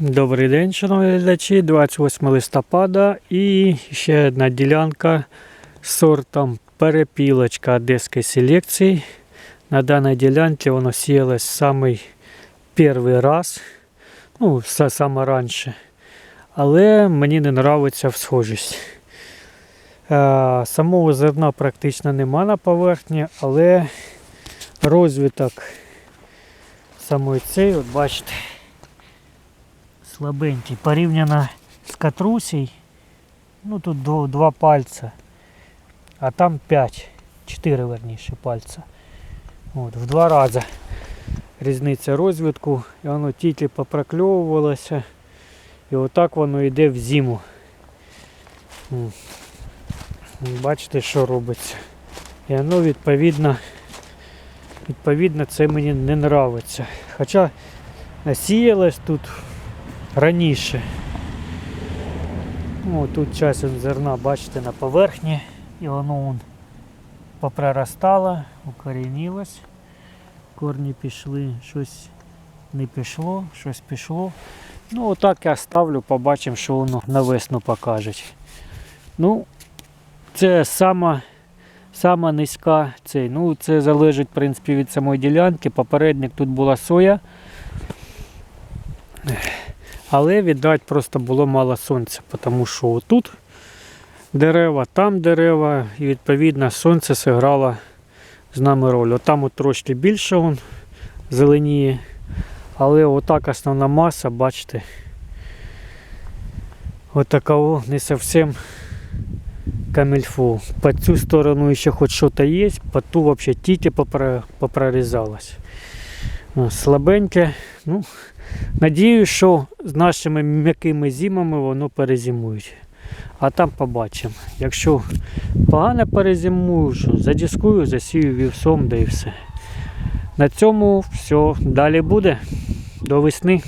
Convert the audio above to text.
Добрий день, шановні глядачі, 28 листопада і ще одна ділянка з сортом перепілочка одеської селекції. На даній ділянці воно сіялось самий перший раз, ну, все саме раніше. Але мені не подобається всхожість. Самого зерна практично нема на поверхні, але розвиток самої цієї, от бачите, слабенький. Порівняно з катрусей, ну тут дво- два пальця, а там 5, 4 верніше пальця. От, в два рази різниця розвитку, і воно тільки попрокльовувалося. І отак воно йде в зиму. Бачите, що робиться. І воно відповідно, відповідно це мені не подобається. Хоча насіялось тут раніше. О, тут частин зерна, бачите, на поверхні, і воно вон попроростало, укорінилось. Корні пішли, щось не пішло, щось пішло. Ну, отак я ставлю, побачимо, що воно на весну покаже. Ну, це сама, сама низька цей. Ну, це залежить, в принципі, від самої ділянки. Попередник тут була соя. Але, віддать, просто було мало сонця, тому що отут дерева, там дерева, і відповідно сонце зіграло з нами роль. Отам от трошки більше он зеленіє, але отак основна маса, бачите, отакого не зовсім камельфу. По цю сторону ще хоч щось є, по ту взагалі тільки попрорізалось. Слабеньке, ну, Надіюсь, що з нашими м'якими зимами воно перезимують. А там побачимо. Якщо погано перезимую, задіскую, засію вівсом, да і все. На цьому все. Далі буде. До весни.